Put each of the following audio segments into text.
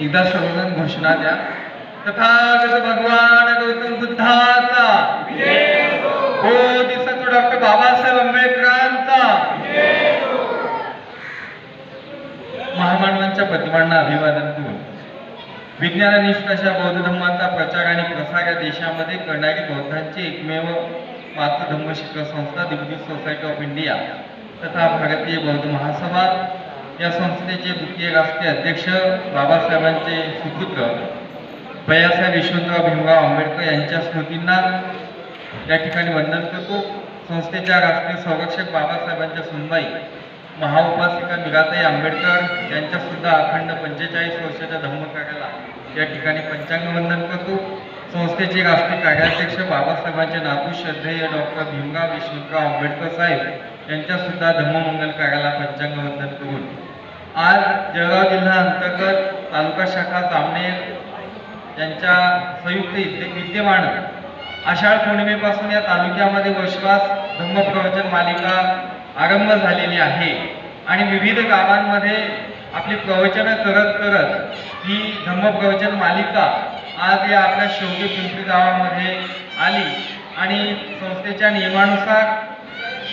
एकदा सर्वजण घोषणा द्या. तथागत भगवान गौतम बुद्धाचा. हो दिसतो डॉक्टर बाबासाहेब आंबेडकरांचा. महामानवांच्या प्रतिमांना अभिवादन करून विज्ञाननिष्ठ अशा बौद्ध धर्माचा प्रचार आणि प्रसार या देशामध्ये करणारी बौद्धांची एकमेव मातृधम्म शिक्षण संस्था दिग्गज सोसायटी ऑफ इंडिया तथा भारतीय बौद्ध महासभा या संस्थेचे द्वितीय राष्ट्रीय अध्यक्ष बाबासाहेबांचे सुपुत्र भैयासाहेब यशवंतराव भीमराव आंबेडकर यांच्या स्मृतींना या ठिकाणी वंदन करतो. संस्थेच्या राष्ट्रीय संरक्षक बाबासाहेबांच्या सुनबाई महाउपासिका मिराताई आंबेडकर यांच्यासुद्धा अखंड पंचेचाळीस वर्षाच्या धम्मकार्याला या ठिकाणी पंचांग वंदन करतो. संस्थेचे राष्ट्रीय कार्याध्यक्ष बाबासाहेबांचे नातू श्रद्धेय डॉक्टर भीमराव यशवंतराव आंबेडकर साहेब यांच्यासुद्धा धम्ममंगल कार्याला पंचांग वंदन करून आज जळगाव जिल्हा अंतर्गत तालुका शाखा जामनेर यांच्या संयुक्त विद्यमान आषाढ पौर्णिमेपासून या तालुक्यामध्ये विश्वास धम्मप्रवचन मालिका आरंभ झालेली आहे. आणि विविध गावांमध्ये आपली प्रवचनं करत करत ही धम्मप्रवचन मालिका आज या आपल्या शेवटी पिंपरी गावामध्ये आली. आणि संस्थेच्या नियमानुसार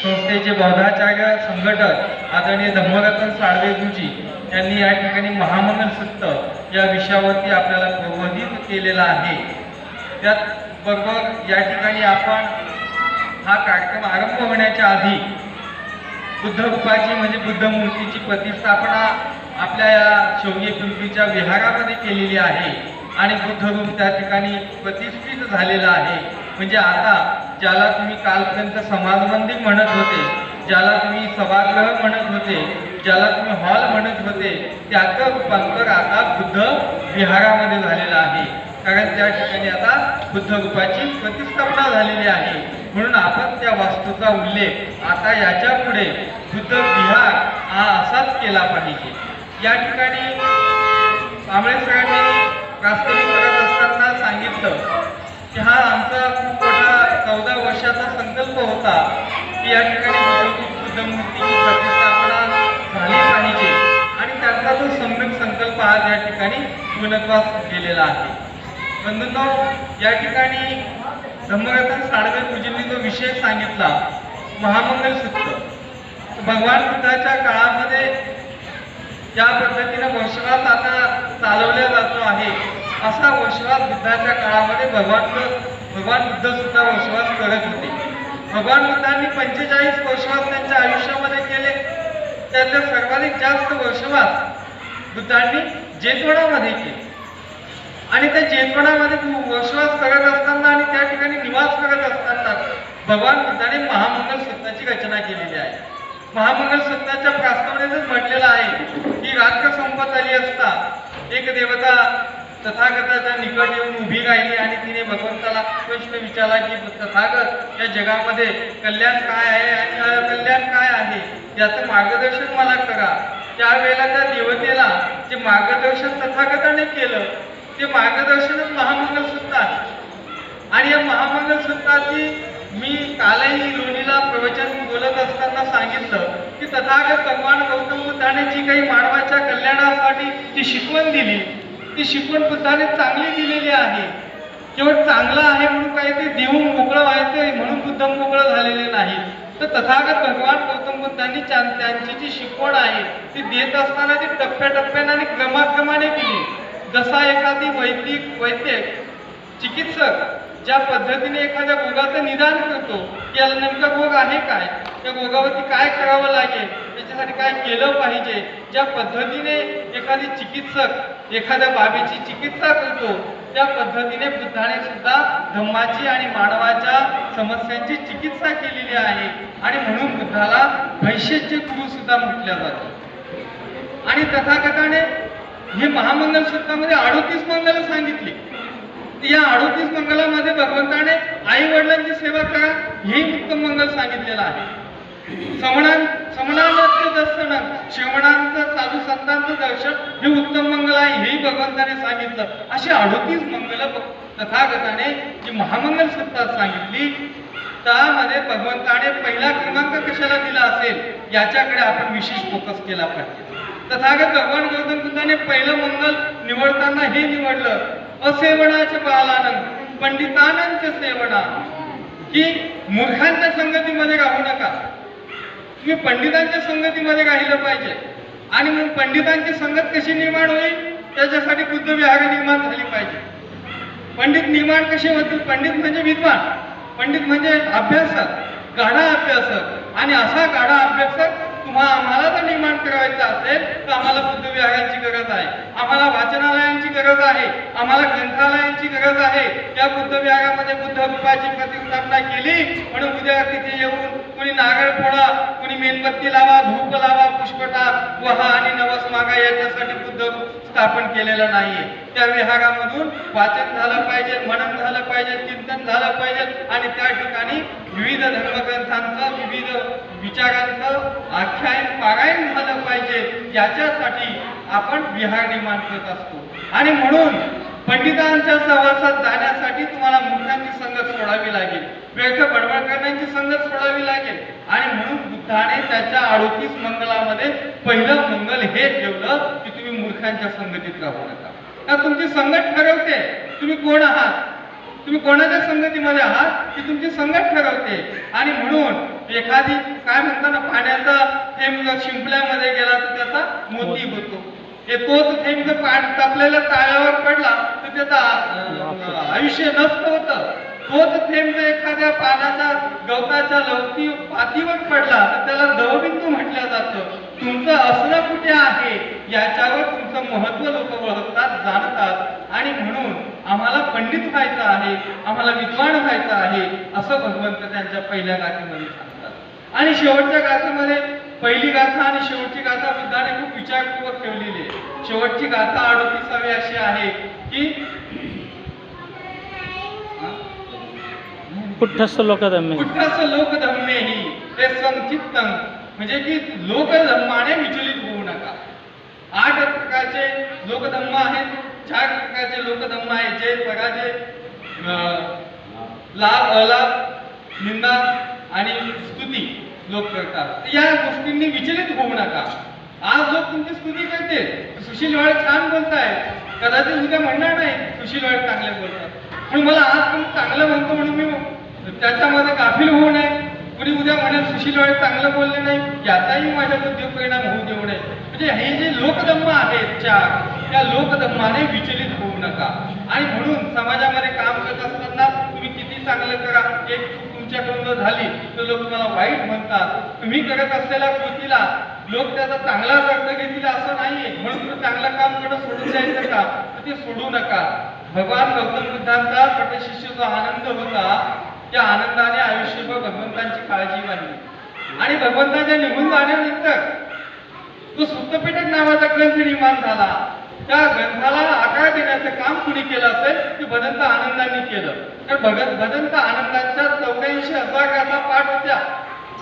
संस्थेचे बौद्धाचार्य संघटक आदरणीय धम्मरतन साळवे गुरुजी यांनी या ठिकाणी महामंगल सुत्त या विषयावरती आपल्याला प्रबोधित केलेला आहे. त्याचबरोबर या ठिकाणी आपण हा कार्यक्रम आरंभ होण्याच्या आधी बुद्ध रूपाची म्हणजे बुद्ध मूर्तीची प्रतिष्ठापना आपल्या या शौर्य पिंपरीच्या विहारामध्ये केलेली आहे आणि बुद्ध रूप त्या ठिकाणी प्रतिष्ठित झालेलं आहे. म्हणजे आता ज्याला तुम्ही कालपर्यंत समाजबंदी म्हणत होते ज्याला तुम्ही सभागृह म्हणत होते ज्याला तुम्ही हॉल म्हणत होते त्याचं रूपांतर आता बुद्ध विहारामध्ये झालेलं आहे. कारण त्या ठिकाणी आता बुद्ध रूपाची प्रतिस्थापना झालेली आहे. म्हणून आपण त्या वास्तूचा उल्लेख आता याच्यापुढे बुद्ध विहार हा असाच केला पाहिजे. या ठिकाणी कांबळे सरांनी प्रास्ताविक होता की या ठिकाणी बुद्ध मूर्तीची प्रतिष्ठापना झाली पाहिजे. आणि त्यांचा तो सम्यक संकल्प आज या ठिकाणी पूर्णत्वास गेलेला आहे. बंधूंनो या ठिकाणी धम्मरत्न साडगर गुरुजींनी जो विषय सांगितला महामंगल सूत्र भगवान बुद्धाच्या काळामध्ये ज्या पद्धतीनं वशवास आता चालवला जातो आहे. असा वशवास बुद्धाच्या काळामध्ये भगवान भगवान बुद्ध सुद्धा वशवास करत होते. भगवान बुद्धांनी पंचेचाळीस वर्षवास त्यांच्या आयुष्यामध्ये केले. त्यातले सर्वाधिक जास्त वर्षवास बुद्धांनी जेतवणामध्ये केले. आणि त्या जेतवणामध्ये वर्षवास करत असताना आणि त्या ठिकाणी निवास करत असताना भगवान बुद्धाने महामंगल सूत्राची रचना केलेली आहे. महामंगल सूत्राच्या प्रास्तावनेतच म्हटलेलं आहे की रात्र संपत आली असता एक देवता तथागताच्या निकट येऊन उभी राहिली आणि तिने भगवंताला प्रश्न विचारला की तथागत या जगामध्ये कल्याण काय आहे आणि अकल्याण काय आहे? याचं मार्गदर्शन मला करा. त्यावेळेला त्या देवतेला जे मार्गदर्शन तथागताने केलं ते मार्गदर्शनच महामंगल आहे आणि या महामंगल सूत्राची मी कालही लोणीला प्रवचन बोलत असताना सांगितलं की तथागत भगवान गौतम बुद्धाने जी काही मानवाच्या कल्याणासाठी जी शिकवण दिली ती शिकवण बुद्धाने चांगली दिलेली आहे. केवळ चांगलं आहे म्हणून काही ते देऊन मोकळं व्हायचं म्हणून बुद्ध मोकळं झालेले नाही. तर तथागत भगवान गौतम बुद्धांनी त्यांची जी शिकवण आहे ती देत असताना ती टप्प्याटप्प्याने आणि क्रमाक्रमाने दिली जसा एखादी वैदिक वैद्यक चिकित्सक ज्या पद्धतीने एखाद्या रोगाचं निदान करतो की याला नेमका रोग आहे काय? त्या रोगावरती काय करावं लागेल? त्याच्यासाठी काय केलं पाहिजे? ज्या पद्धतीने एखादी चिकित्सक एखाद्या बाबीची चिकित्सा करतो त्या पद्धतीने बुद्धाने सुद्धा धम्माची आणि मानवाच्या समस्यांची चिकित्सा केलेली आहे. आणि म्हणून बुद्धाला भैष्यचे गुरु सुद्धा म्हटल्या जातं. आणि तथाकथाने हे महामंगल सूत्रामध्ये अडोतीस मंगल सांगितली. या अडोतीस मंगलामध्ये भगवंताने आई वडिलांची सेवा करा हे उत्तम मंगल सांगितलेलं आहे. समणान समणांचं दर्शन श्रवणांचं साधू संतांचं दर्शन हे उत्तम मंगल आहे हे भगवंताने सांगितलं. अशी अडोतीस मंगल तथागताने जी महामंगल सत्ता सांगितली त्यामध्ये भगवंताने पहिला क्रमांक कशाला दिला असेल याच्याकडे आपण विशेष फोकस केला पाहिजे. तथागत भगवान गौतम बुद्धाने पहिलं मंगल निवडताना हे निवडलं असेवनाचे बालानंद पंडितानंद सेवना की मूर्खांच्या संगतीमध्ये राहू नका. तुम्ही पंडितांच्या संगतीमध्ये राहिलं पाहिजे. आणि मग पंडितांची संगत कशी निर्माण होईल? त्याच्यासाठी बुद्ध विहार निर्माण झाली पाहिजे. पंडित निर्माण कसे होतील? पंडित म्हणजे विद्वान. पंडित म्हणजे अभ्यासक गाढा अभ्यासक. आणि असा गाढा अभ्यासक तुम्हाला आम्हाला जर निर्माण करायचा असेल तर आम्हाला बुद्ध विहारांची गरज आहे. आम्हाला वाचनालयांची गरज आहे. आम्हाला ग्रंथालयांची गरज आहे. त्या बुद्ध विहारामध्ये बुद्ध रूपाची प्रतिष्ठापना केली म्हणून उद्या तिथे येऊन कोणी नारा मेणबत्ती लावा धूप लावा पुष्पटा वहा आणि नवस मागा याच्यासाठी बुद्ध स्थापन केलेलं नाहीये. त्या विहारामधून वाचन झालं पाहिजे मनन झालं पाहिजे चिंतन झालं पाहिजे आणि त्या ठिकाणी विविध धर्मग्रंथांचं विविध विचारांचं आख्यायन पारायण झालं पाहिजे. याच्यासाठी आपण विहार निर्माण करत असतो. आणि म्हणून पंडितांच्या सहवासात जाण्यासाठी तुम्हाला मूर्खांची संगत सोडावी लागेल. व्यर्थ बडबड करण्याची संगत सोडावी लागेल. आणि म्हणून बुद्धाने त्याच्या अडोतीस मंगलामध्ये पहिलं मंगल हे ठेवलं की तुम्ही मूर्खांच्या संगतीत राहू नका. का तुमची संगत ठरवते? तुम्ही कोण आहात? तुम्ही कोणाच्या संगतीमध्ये आहात? की तुमची संगत ठरवते. आणि म्हणून एखादी काय म्हणता ना पाण्याचा थेंब जर शिंपल्यामध्ये गेला तर त्याचा मोती होतो. हे तोच थेंब जर पाणी तापलेल्या ताळ्यावर पडला तर त्याचा आयुष्य नष्ट होतं. तोच थेंब जर एखाद्या पानाच्या गवताच्या लवती पातीवर पडला तर त्याला दवबिंदू म्हटलं जातं. तुमचं असणं कुठे आहे? याच्यावर तुमचं महत्त्व लोक ओळखतात जाणतात. आणि म्हणून आम्हाला पंडित व्हायचं आहे आम्हाला विद्वान व्हायचं आहे असं भगवंत त्यांच्या पहिल्या गाथेमध्ये सांगतात. आणि शेवटच्या गाथेमध्ये पहिली गाथा आणि शेवटची गाथा बुद्धाने खूप विचारपूर्वक ठेवलेली आहे. शेवटची गाथा अडोतीसावी अशी आहे की लोकधम्मे ते संचित्तम म्हणजे की लोकधम्माने विचलित होऊ नका. आठ प्रकारचे लोकधम्म आहेत चार प्रकारचे लोकधम्म आहेत जे प्रकारचे लाभ अलाभ निंदा आणि लोक करतात. या गोष्टींनी विचलित होऊ नका. आज लोक तुमची स्तुती करते सुशील वाळ छान बोलताय. कदाचित उद्या म्हणणार नाही सुशील वाळ चांगले बोलतात. म्हणून मला आज पण चांगलं म्हणतो म्हणून मी त्याच्यामध्ये गाफील होऊ नये. कुणी उद्या म्हणेल सुशील वाळे चांगलं बोलले नाही याचाही माझ्या बुद्धी परिणाम होऊ देऊ नये. म्हणजे हे जे लोकधम्म आहेत चार त्या लोकधम्माने विचलित होऊ नका. आणि म्हणून समाजामध्ये काम करत असताना तुम्ही किती चांगलं करा एक तुमच्याकडून झाली तर लोक तुम्हाला वाईट म्हणतात. तुम्ही करत असलेल्या कृतीला लोक त्याचा चांगलाच अर्थ घेतील असं नाहीये. म्हणून तुम्ही चांगलं कामकडे सोडून द्यायचं का? तर ते सोडू नका. भगवान गौतम बुद्धांचा पटशिष्य जो आनंद होता. त्या आनंदाने आयुष्यभर भगवंतांची काळजी मानली आणि भगवंताच्या निघून जाण्यानंतर तो सुप्तपेटक नावाचा ग्रंथ निर्माण झाला. त्या ग्रंथाला आकार देण्याचं काम कुणी केलं असेल ते भदंत आनंदांनी केलं. तर भगत भदंत आनंदांच्या चौऱ्याऐंशी हजार गाथा पाठ होत्या.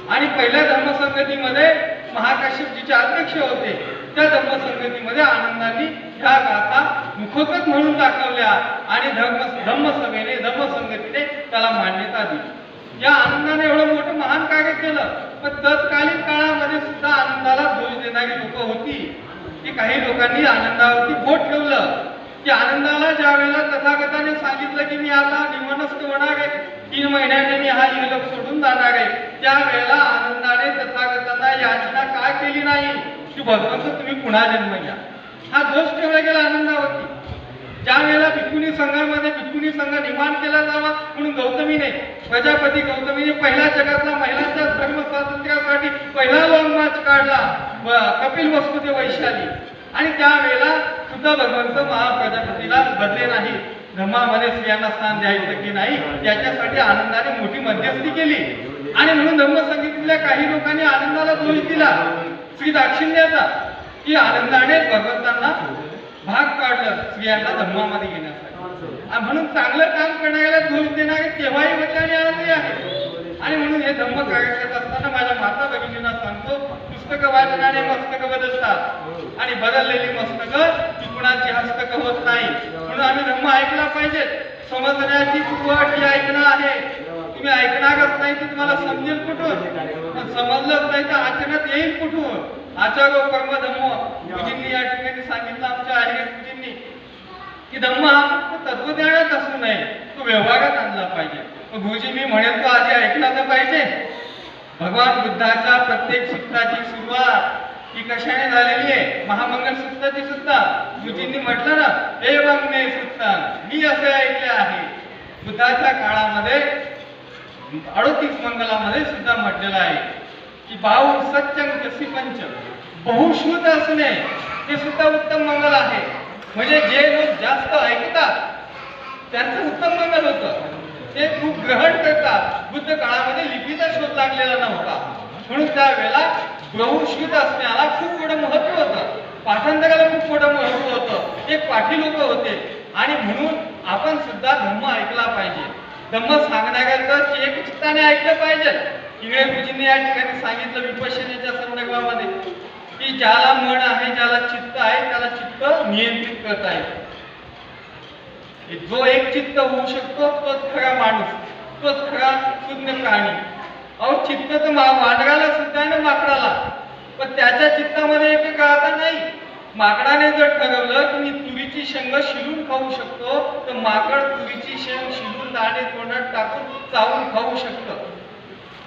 आणि पहिल्या धर्मसंगतीमध्ये महाकाश्यपजीचे अध्यक्ष होते. त्या धर्मसंगतीमध्ये आनंदांनी ह्या गाथा मुखोद्गत म्हणून दाखवल्या आणि धर्म धम्मसभेने धम्मसंगतीने त्याला मान्यता दिली. या आनंदाने एवढं मोठं महान कार्य केलं पण तत्कालीन काळामध्ये सुद्धा आनंदाला दोष देणारी लोक होती. की काही लोकांनी आनंदावरती बोट ठेवलं. की आनंदाला ज्या वेळेला तथागताने सांगितलं की मी आता निमनस्क होणार आहे तीन महिन्याने मी हा इहलोक सोडून जाणार आहे त्यावेळेला आनंदाने तथागतांना याचना का केली नाही? की भगवंत तुम्ही पुन्हा जन्म घ्या. हा दोष ठेवला गेला आनंदावरती? वेळेला संघामध्ये भिक्खुनी संघ निर्माण केला जावा म्हणून गौतमीने प्रजापती गौतमीने पहिल्या जगातला महिलांच्या धर्म स्वातंत्र्यासाठी पहिला लॉंग मार्च काढला. कपिल वस्तुते वैशाली. आणि त्यावेळेला सुद्धा भगवंत महाप्रजापतीला बदले नाही धर्मामध्ये स्त्रियांना स्थान द्यायचं की नाही याच्यासाठी आनंदाने मोठी मध्यस्थी केली. आणि म्हणून धर्मसंगीतीतल्या काही लोकांनी आनंदाला दोष दिला. श्री दाक्षिण्याचा. की आनंदाने भगवंतांना भाग पाडलं स्त्रियांना धर्मामध्ये घेण्यासाठी. म्हणून चांगलं काम करण्याला दोष देणारे तेव्हाही होते आणि आहे आणि म्हणून हे धम्म कार्य असताना माझ्या माता भगिनींना सांगतो पुस्तक वाचनाने मस्तक बदलतात. आणि बदललेली मस्तक ही कुणाची हस्तक होत नाही. म्हणून आम्ही धम्म ऐकला पाहिजे. समजण्याची कुवट ही ऐकणं आहे. तुम्ही ऐकणारच नाही तर तुम्हाला समजेल कुठून? पण समजलंच नाही तर आचरणात येईल कुठून? आचार्य कर्म धम्म गुरुजींनी या ठिकाणी सांगितलं आमच्या आहे गुरुजींनी की धम्म हा फक्त तत्वज्ञानात असू नये तो व्यवहारात आणला पाहिजे. मग गुरुजी मी म्हणेल तो आधी ऐकला तर पाहिजे. भगवान बुद्धाच्या प्रत्येक सूत्राची सुरुवात ही कशाने झालेली आहे? महामंगल सूत्राची सुद्धा. गुरुजींनी म्हटलं ना हे मे सुत्ता मी असे ऐकले आहे. बुद्धाच्या काळामध्ये अडोतीस मंगलामध्ये सुद्धा म्हटलेलं आहे. की भाव सत्यम कसी पंच बहुश्रुत असणे हे सुद्धा उत्तम मंगल आहे. म्हणजे जे लोक जास्त ऐकतात त्यांचं उत्तम मंगल होतं. ते खूप ग्रहण करतात. बुद्ध काळामध्ये लिपीचा शोध लागलेला नव्हता. म्हणून त्यावेळेला बहुश्रुत असण्याला खूप मोठं महत्त्व होतं. पाठांतराला खूप मोठं महत्त्व होतं. एक पाठी लोक होते. आणि म्हणून आपण सुद्धा धम्म ऐकला पाहिजे. धम्म सांगण्याकरता एक चित्ताने ऐकलं पाहिजे. इंग्रजीने या ठिकाणी सांगितलं विपश्यनेच्या संदर्भामध्ये की ज्याला मन आहे ज्याला चित्त आहे त्याला चित्त नियंत्रित करता येतं जो एक चित्त होऊ शकतो तोच खरा माणूस तोच खरा शून्य प्राणी. अहो चित्त तर वानराला सुद्धा आहे ना माकडाला. पण त्याच्या चित्तामध्ये एक राहता नाही. माकडाने जर ठरवलं की मी तुरीची शेंग शिरून खाऊ शकतो तर माकड तुरीची शेंग शिरून दाणे तोंडात टाकून चावून खाऊ शकतं.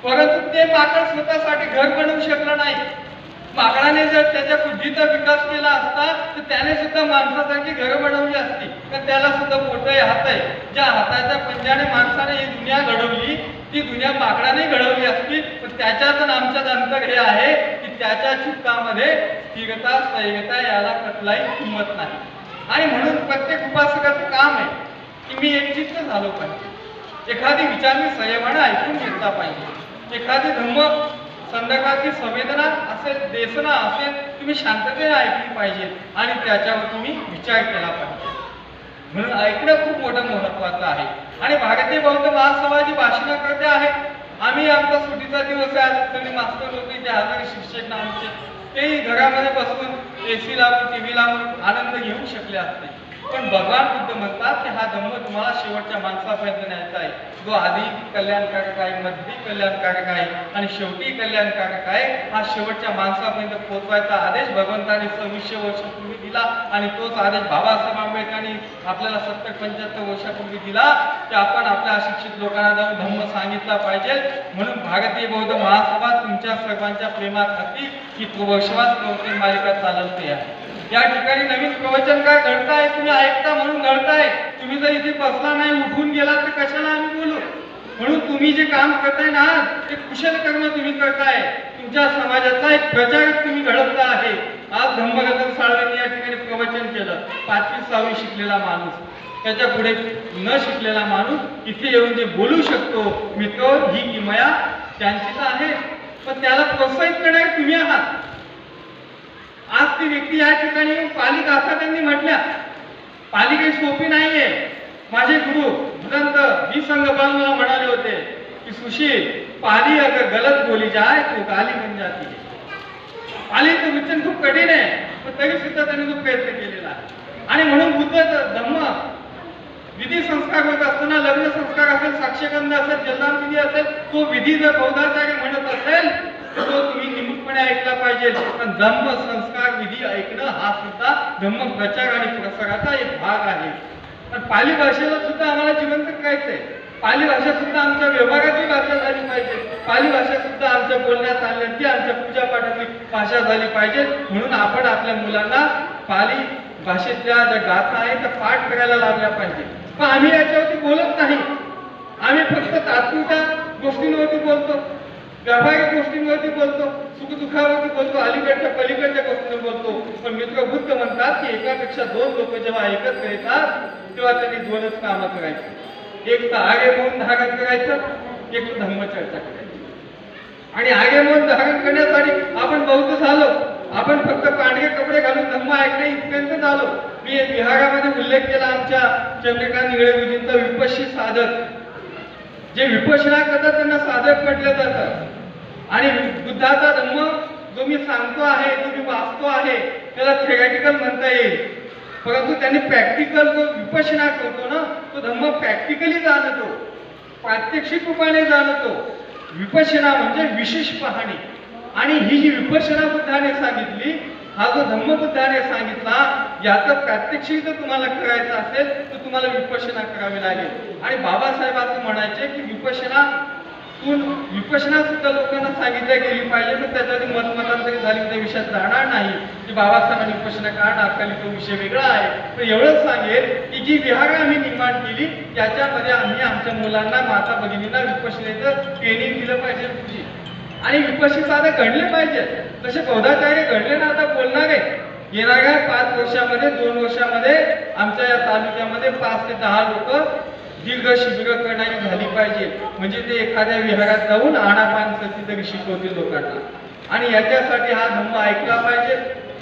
परंतु ते माकड स्वतःसाठी घर बनवू शकलं नाही. माकडाने जर त्याच्या बुद्धीचा विकास केला असता तर त्याने सुद्धा माणसासारखी घरं बनवली असती. तर त्याला सुद्धा पोट आहे हात आहे. ज्या हाताच्या पंजाने माणसाने ही दुनिया घडवली ती दुनिया माकडाने घडवली असती. पण त्याच्यात आमच्यात अंतर हे आहे की त्याच्या चित्तामध्ये स्थिरता स्थैर्यता याला कसलाही किंमत नाही. आणि म्हणून प्रत्येक उपासकाचं काम आहे की मी एक चित्त झालो पाहिजे. एखादी विचार मी संयमाने ऐकून घेतला पाहिजे. एखादी धम्म संध्याकाळची संवेदना असेल देसना असेल तुम्ही शांततेने ऐकली पाहिजे आणि त्याच्यावर तुम्ही विचार केला पाहिजे. म्हणून ऐकणं खूप मोठं महत्वाचं आहे. आणि भारतीय बौद्ध महासभाची भाषणं करते आहे आम्ही आमचा सुट्टीचा दिवस आहे आज सगळे मास्तर लोक जे हजारी शिक्षक ना आमचे तेही घरामध्ये बसून ए सी लावून टी व्ही लावून आनंद घेऊ शकले असते. पण भगवान बुद्ध म्हणतात की हा धम्म तुम्हाला शेवटच्या माणसापर्यंत न्यायचा आहे. जो आधी कल्याणकारक आहे मध्ये कल्याणकारक आहे आणि शेवटी कल्याणकारक आहे हा शेवटच्या माणसापर्यंत पोहोचवायचा आदेश भगवंताने सव्वीसशे वर्षापूर्वी दिला आणि तोच आदेश बाबासाहेब आंबेडकरांनी आपल्याला सत्तर पंच्याहत्तर वर्षापूर्वी दिला. की आपण आपल्या अशिक्षित लोकांना जाऊन धम्म सांगितला पाहिजे. म्हणून भारतीय बौद्ध महासभा तुमच्या सर्वांच्या प्रेमात होती ही वर्षवास प्रवृत्ती मालिका चालवते आहे. या ठिकाणी नवीन प्रवचन काय घडताय? तुम्ही ऐकता म्हणून घडताय. तुम्ही जर इथे बसला नाही उठून गेला तर कशाला आम्ही बोलू? म्हणून तुम्ही जे काम करताय ना ते कुशल कर्म तुम्ही करताय. तुमच्या समाजाचा एक प्रचार तुम्ही घडवता आहे. आज धम्मगतन साळवेंनी या ठिकाणी प्रवचन केलं. पाचवी सहावी शिकलेला माणूस. त्याच्या पुढे न शिकलेला माणूस इथे येऊन जे बोलू शकतो मित्र ही किमया त्यांची तर आहे. पण त्याला प्रोत्साहित करणारे तुम्ही आहात. आज व्यक्ती या ठिकाणी येऊन पाली गाथा त्यांनी म्हटल्या पाली सोपी नाहीये. माझे गुरु भदंत ही संगपाल मला म्हणाले होते की सुशील पाली अगर गलत बोली जाय तो गाली बन जाती है. पालीचं उच्चारण खूप कठीण आहे पण तरी सुद्धा त्यांनी तो प्रयत्न केलेला आहे. आणि म्हणून बुद्ध धम्म विधी संस्कार होत असताना लग्न संस्कार असेल साक्षगंध असेल जलदान विधी असेल तो विधी जर बौद्धाचार्य म्हणत असेल तो तुम्ही निमूटपणे ऐकला पाहिजे. पण धम्म संस्कार विधी ऐकणं हा सुद्धा धम्म प्रचार आणि प्रसाराचा एक भाग आहे. पण पाली भाषेला सुद्धा आम्हाला जिवंत करायचंय. पाली भाषा सुद्धा आमच्या व्यवहाराची भाषा झाली पाहिजे. पाली भाषा सुद्धा आमच्या बोलण्यात चालण्याची आमच्या पूजापाठाची भाषा झाली पाहिजे. म्हणून आपण आपल्या मुलांना पाली भाषेतल्या ज्या गाथा आहेत त्या पाठ करायला लावल्या पाहिजे. पण आम्ही याच्यावरती बोलत नाही. आम्ही फक्त तात्पुरत्या गोष्टींवरती बोलतो. व्यावहारिक गोष्टींवरती बोलतो सुखदुःखावरती बोलतो अलीकडच्या पलीकडच्या गोष्टींवर बोलतो. पण मित्र बुद्ध म्हणतात की एकापेक्षा दोन लोक जेव्हा एकत्र येतात तेव्हा त्यांनी दोनच कामं करायची. एक तर आगे म्हणून धारण करायचं एक तर धर्मचर्चा करायची. आणि आगे म्हणून धारण करण्यासाठी आपण बौद्ध झालो. आपण फक्त पांढरे कपडे घालून धम्म ऐकणे इथपर्यंत झालो. मी बिहारामध्ये उल्लेख केला आमच्या चंद्रकांत निगळे गुरुजींचा विपश्य साधक. जे विपशना करतात त्यांना साधक म्हटलं जातं आणि बुद्धाचा धम्म जो मी सांगतो आहे जो मी वाचतो आहे त्याला थेरॅटिकल म्हणता येईल. परंतु त्यांनी प्रॅक्टिकल जो विपशना करतो ना तो धम्म प्रॅक्टिकली जाणतो. प्रात्यक्षिक रूपाने जाणतो. विपशना म्हणजे विशेष पाहणी. आणि ही जी विपशना बुद्धाने सांगितली हा जो धम्म बुद्धाने सांगितला याचं प्रात्यक्षिक जर तुम्हाला करायचं असेल तर तुम्हाला विपशना करावी लागेल. आणि बाबासाहेब असं म्हणायचे की विपशना विपशना सुद्धा लोकांना सांगितल्या गेली पाहिजे तर त्याच्यात मतमतांतरी झाली त्या विषयात जाणार नाही. की बाबासाहेबांनी विपशना का टाकली तो विषय वेगळा आहे. पण एवढंच सांगेल की जी विहार आम्ही निर्माण केली त्याच्यामध्ये आम्ही आमच्या मुलांना माता भगिनींना विपशनेचं ट्रेनिंग दिलं पाहिजे. तुझी आणि विपशी साधं घडले पाहिजे. तसे बौद्धाचार्य घडले ना आता बोलणार आहे. येणाऱ्या पाच वर्षामध्ये दोन वर्षामध्ये आमच्या या तालुक्यामध्ये पाच ते दहा लोक दीर्घ शिबिर करणारी झाली पाहिजे. म्हणजे ते एखाद्या विहारात जाऊन आणापान सती तरी शिकवतील लोकांना. आणि याच्यासाठी हा धम्म ऐकला पाहिजे.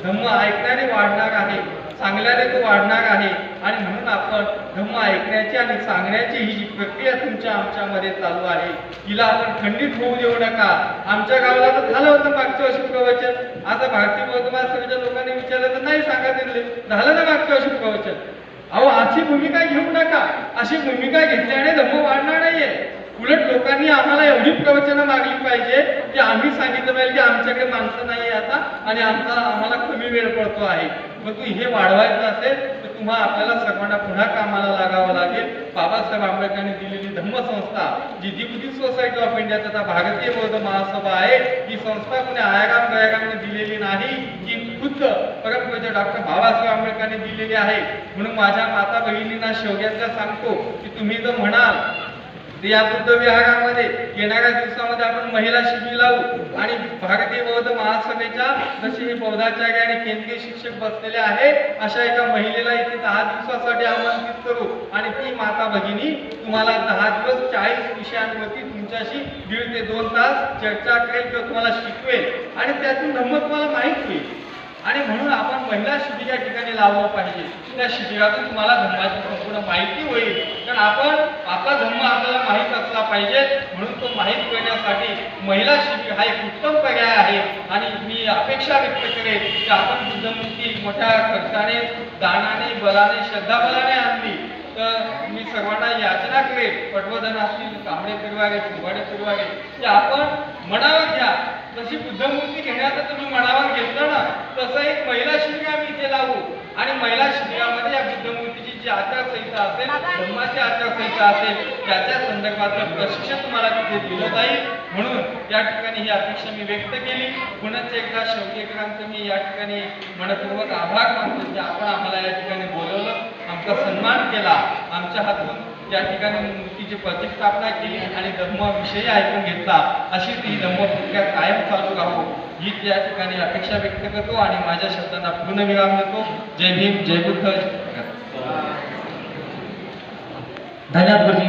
धम्म ऐकण्याने वाढणार आहे. चांगल्याने तो वाढणार आहे. आणि म्हणून आपण धम्म ऐकण्याची आणि सांगण्याची ही जी प्रक्रिया तुमच्या आमच्यामध्ये चालू आहे हिला आपण खंडित होऊ देऊ नका. आमच्या गावाला तर झालं होतं मागच्या वर्षी प्रवचन. आता भारतीय वर्तमान सभेच्या लोकांनी विचारलं तर नाही सांगा दिले. झालं ना मागच्या वर्षी प्रवचन. अहो अशी भूमिका घेऊ नका. अशी भूमिका घेतल्याने धम्म वाढणार नाहीये. उलट लोकांनी आम्हाला एवढी प्रवचनं मागली पाहिजे की आम्ही सांगितलं पाहिजे की आमच्याकडे माणसं नाही आता आणि आमचा आम्हाला कमी वेळ पडतो आहे. मग तू हे वाढवायचं असेल तर तुम्हा आपल्याला सर्वांना पुन्हा कामाला लागावं लागेल. बाबासाहेब आंबेडकरांनी दिलेली धम्मसंस्था जी दिपुटी सोसायटी ऑफ इंडिया तथा भारतीय बौद्ध महासभा आहे ही संस्था कोणी आयागाम गयागामने दिलेली नाही ही खुद्द परमपूज्य डॉक्टर बाबासाहेब आंबेडकरांनी दिलेली आहे. म्हणून माझ्या माता बहिणींना शेवग्यातल्या सांगतो की तुम्ही जर म्हणाल तर या बुद्ध विहारामध्ये येणाऱ्या दिवसामध्ये आपण महिला शिबिर लावू आणि भारतीय बौद्ध महासभेच्या जसे हे बौद्धाचार्य आणि केंद्रीय शिक्षक बसलेले आहे अशा एका महिलेला इथे दहा दिवसासाठी आमंत्रित करू आणि ती माता भगिनी तुम्हाला दहा दिवस चाळीस विषयांवरती तुमच्याशी दीड ते दोन तास चर्चा करेल किंवा तुम्हाला शिकवेल आणि त्यातून नम्मत तुम्हाला माहीत होईल. पहिला महिला शिबिर या ठिकाणी लावला पाहिजे. त्या शिबिरातून तुम्हाला धर्माची संपूर्ण माहिती होईल. कारण आपण आपला धर्म आपल्याला माहीत असला पाहिजे म्हणून तो माहीत करण्यासाठी महिला शिबिर हा एक उत्तम पर्याय आहे. आणि मी अपेक्षा व्यक्त करेन की आपण बुद्धमूर्ती मोठ्या खर्चाने दानाने बलाने श्रद्धाबलाने आणली. तर मी सर्वांना याचना करेल पटवर्धन असतील कांबळे फिरवागे फुगाडे फिरवागे ते आपण मनावर घ्या. जशी बुद्धमूर्ती घेण्याचं तुम्ही मनावर घेतलं ना तसं एक महिला शिबिर आम्ही इथे लावू. आणि महिला शिबिरामध्ये या बुद्धमूर्तीची जी आचारसंहिता असेल धर्माची आचारसंहिता असेल त्याच्या संदर्भातलं प्रशिक्षण तुम्हाला तिथे दिलं जाईल. म्हणून या ठिकाणी ही अपेक्षा मी व्यक्त केली. पुन्हा एकदा शेवटीकरांचं मी या ठिकाणी मनपूर्वक आभार मानतो की आपण आम्हाला या ठिकाणी बोलवलं. आमचा सन्मान केला. आमच्या हातून या ठिकाणी मूर्तीची प्रतिष्ठापना केली आणि धर्मविषयी ऐकून घेतला. अशी ती धर्मपूर्त्या कायम चालू राहू ही त्या ठिकाणी अपेक्षा व्यक्त करतो आणि माझ्या शब्दांना पूर्ण विराम देतो. जय भीम जय बुद्ध. धन्यवाद गुरुजी.